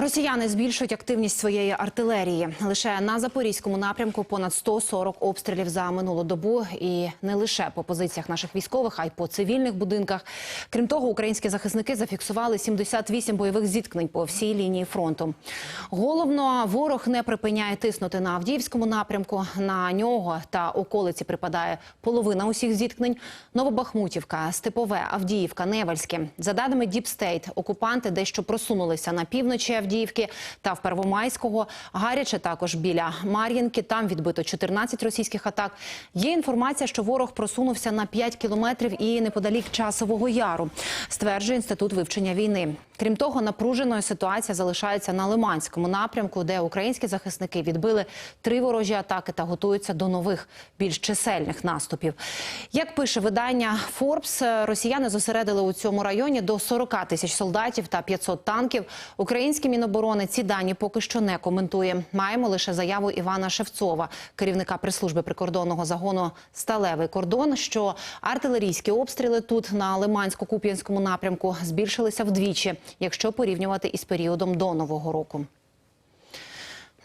Росіяни збільшують активність своєї артилерії. Лише на запорізькому напрямку понад 140 обстрілів за минулу добу, і не лише по позиціях наших військових, а й по цивільних будинках. Крім того, українські захисники зафіксували 78 бойових зіткнень по всій лінії фронту. Головно, ворог не припиняє тиснути на Авдіївському напрямку. На нього та околиці припадає половина усіх зіткнень. Новобахмутівка, Степове, Авдіївка, Невельське. За даними Діпстейт, окупанти дещо просунулися на півночі Авдіївки та в Первомайського. Гаряче також біля Мар'їнки. Там відбито 14 російських атак. Є інформація, що ворог просунувся на 5 кілометрів і неподалік часового яру, стверджує інститут вивчення війни. Крім того, напруженою ситуація залишається на Лиманському напрямку, де українські захисники відбили три ворожі атаки та готуються до нових більш чисельних наступів. Як пише видання Forbes, росіяни зосередили у цьому районі до 40 тисяч солдатів та 500 танків. Українські міноборони ці дані поки що не коментує. Маємо лише заяву Івана Шевцова, керівника прес-служби прикордонного загону Сталевий кордон, що артилерійські обстріли тут на Лимансько-Куп'янському напрямку збільшилися вдвічі, якщо порівнювати із періодом до нового року.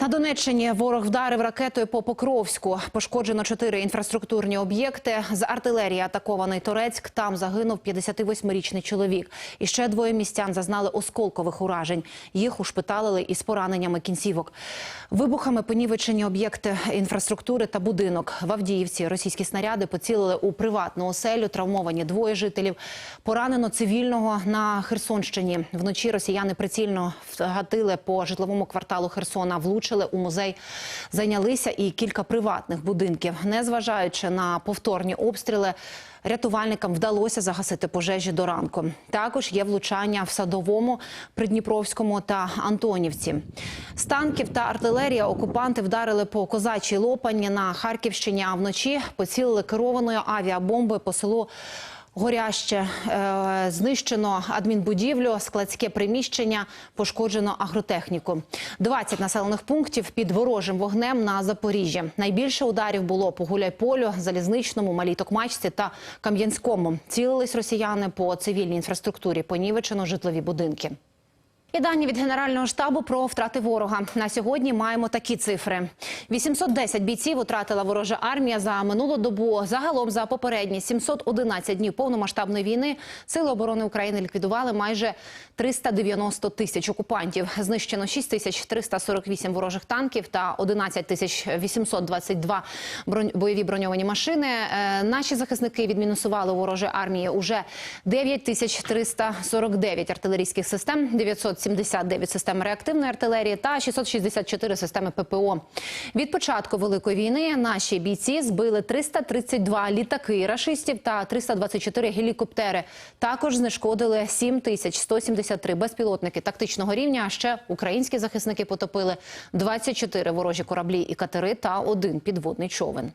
На Донеччині ворог вдарив ракетою по Покровську. Пошкоджено чотири інфраструктурні об'єкти. З артилерії атакований Торецьк. Там загинув 58-річний чоловік. І ще двоє містян зазнали осколкових уражень. Їх ушпиталили із пораненнями кінцівок. Вибухами понівечені об'єкти інфраструктури та будинок. В Авдіївці російські снаряди поцілили у приватну оселю. Травмовані двоє жителів. Поранено цивільного на Херсонщині. Вночі росіяни прицільно вгатили по житловому кварталу Херсона. Влучили у музей, зайнялися і кілька приватних будинків. Незважаючи на повторні обстріли, рятувальникам вдалося загасити пожежі до ранку. Також є влучання в Садовому, Придніпровському та Антонівці. З танків та артилерії окупанти вдарили по козачій лопані на Харківщині. А вночі поцілили керованою авіабомбою по селу. Горяще Е, знищено адмінбудівлю, складське приміщення, пошкоджено агротехніку. 20 населених пунктів під ворожим вогнем на Запоріжжі. Найбільше ударів було по Гуляйполю, Залізничному, Малій Токмачці та Кам'янському. Цілились росіяни по цивільній інфраструктурі, понівечено житлові будинки. І дані від Генерального штабу про втрати ворога. На сьогодні маємо такі цифри. 810 бійців втратила ворожа армія за минулу добу. Загалом за попередні 711 днів повномасштабної війни Сили оборони України ліквідували майже 390 тисяч окупантів. Знищено 6 тисяч 348 ворожих танків та 11 тисяч 822 бронь- бойові броньовані машини. Е, Наші захисники відмінусували у армії уже 9 тисяч 349 артилерійських систем, 979 систем реактивної артилерії та 664 системи ППО. Від початку великої війни наші бійці збили 332 літаки рашистів та 324 гелікоптери. Також знешкодили 7173 безпілотники тактичного рівня. А ще українські захисники потопили 24 ворожі кораблі і катери та один підводний човен.